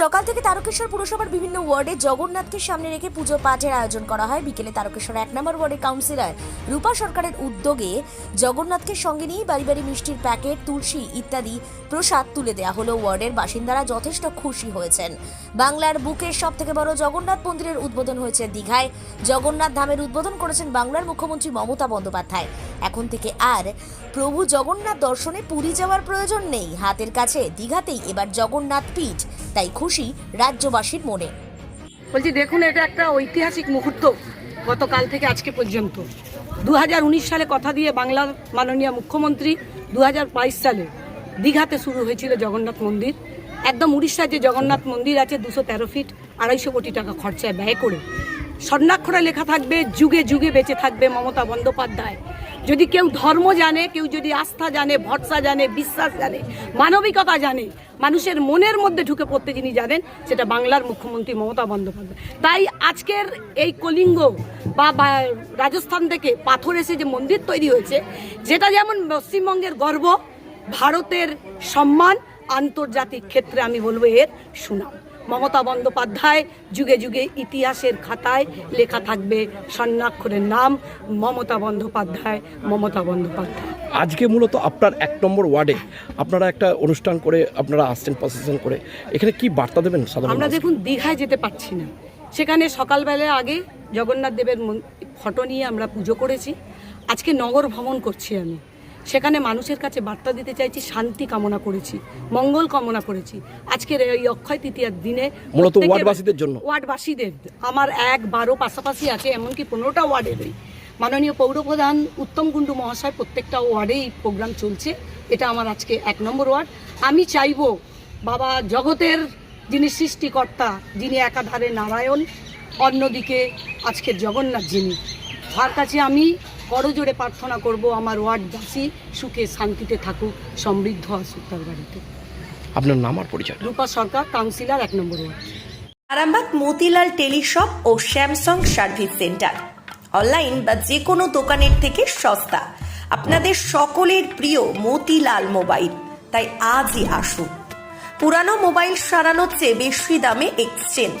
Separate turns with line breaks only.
সকাল থেকে তারকেশ্বর পুরসভার বিভিন্ন ওয়ার্ডে জগন্নাথকে সামনে রেখে পুজো পাঠের আয়োজন করা হয়। বিকেলে তারকেশ্বর এক নম্বর ওয়ার্ডের কাউন্সিলর রূপা সরকারের উদ্যোগে জগন্নাথকে সঙ্গে নিয়ে বাড়ি বাড়ি মিষ্টির প্যাকেট, তুলসী ইত্যাদি প্রসাদ তুলে দেওয়া হলো। ওয়ার্ডের বাসিন্দারা যথেষ্ট খুশি হয়েছেন। বাংলার বুকের সব থেকে বড় জগন্নাথ মন্দিরের উদ্বোধন হয়েছে দীঘায়। জগন্নাথ ধামের উদ্বোধন করেছেন বাংলার মুখ্যমন্ত্রী মমতা বন্দ্যোপাধ্যায়। এখন থেকে আর প্রভু জগন্নাথ দর্শনে পুরী যাওয়ার প্রয়োজন নেই। হাতের কাছে দীঘাতেই এবার জগন্নাথ পীঠ। তাই খুশি রাজ্যবাসীর মনে।
বলছি, দেখুন, এটা একটা ঐতিহাসিক মুহূর্ত গতকাল থেকে আজকে পর্যন্ত। দু হাজার উনিশ সালে কথা দিয়ে বাংলার মাননীয় মুখ্যমন্ত্রী দু হাজার বাইশ সালে দীঘাতে শুরু হয়েছিল জগন্নাথ মন্দির। একদম উড়িষ্যার যে জগন্নাথ মন্দির আছে, দুশো তেরো ফিট, আড়াইশো কোটি টাকা খরচায় ব্যয় করে। স্বর্ণাক্ষরে লেখা থাকবে, যুগে যুগে বেঁচে থাকবে মমতা বন্দ্যোপাধ্যায়। যদি কেউ ধর্ম জানে, কেউ যদি আস্থা জানে, ভরসা জানে, বিশ্বাস জানে, মানবিকতা জানে, মানুষের মনের মধ্যে ঢুকে পড়তে যিনি জানেন সেটা বাংলার মুখ্যমন্ত্রী মমতা বন্দ্যোপাধ্যায়। তাই আজকের এই কলিঙ্গ বা রাজস্থান থেকে পাথর এসে যে মন্দির তৈরি হয়েছে, যেটা যেমন পশ্চিমবঙ্গের গর্ব, ভারতের সম্মান, আন্তর্জাতিক ক্ষেত্রে আমি বলব এর সুনাম। মমতা বন্দ্যোপাধ্যায় যুগে যুগে ইতিহাসের খাতায় লেখা থাকবে স্বর্ণাক্ষরের নাম মমতা বন্দ্যোপাধ্যায় মমতা বন্দ্যোপাধ্যায়।
আজকে মূলত আপনার এক নম্বর ওয়ার্ডে আপনারা একটা অনুষ্ঠান করে আপনারা আসছেন প্রসেশন করে। এখানে কি বার্তা দেবেন
আমরা দেখুন দীঘায় যেতে পারছি না। সেখানে সকালবেলা আগে জগন্নাথ দেবের ফটো নিয়ে আমরা পুজো করেছি। আজকে নগর ভ্রমণ করছি আমি। সেখানে মানুষের কাছে বার্তা দিতে চাইছি শান্তি কামনা করেছি মঙ্গল কামনা করেছি। আজকের এই অক্ষয় তৃতীয়ার দিনে
মূলত ওয়ার্ডবাসীদের জন্য?
ওয়ার্ডবাসীদের আমার এক বারো পাশাপাশি আছে এমনকি পনেরোটা ওয়ার্ডেরই মাননীয় পৌরপ্রধান উত্তম কুণ্ডু মহাশয় প্রত্যেকটা ওয়ার্ডেই প্রোগ্রাম চলছে এটা আমার আজকে এক নম্বর ওয়ার্ড। আমি চাইব বাবা জগতের যিনি সৃষ্টিকর্তা যিনি একাধারে নারায়ণ অন্যদিকে আজকের জগন্নাথ যিনি। তার কাছে আমি করজোড়ে প্রার্থনা করব আমার ওয়ার্ডবাসী সুখে শান্তিতে থাকুক সমৃদ্ধ আসুক তার বাড়িতে।
আপনার নাম আর পরিচয়
রূপা সরকার কাউন্সিলর এক নম্বর ওয়ার্ড।
আরামবাগ মতিলাল টেলিশপ ও স্যামসাং সার্ভিস সেন্টার। অনলাইন বা যে কোনো দোকানের থেকে সস্তা। আপনাদের সকলের প্রিয় মতিলাল মোবাইল। তাই আজই আসুন। পুরানো মোবাইল সারানোর চেয়ে বেশি দামে এক্সচেঞ্জ।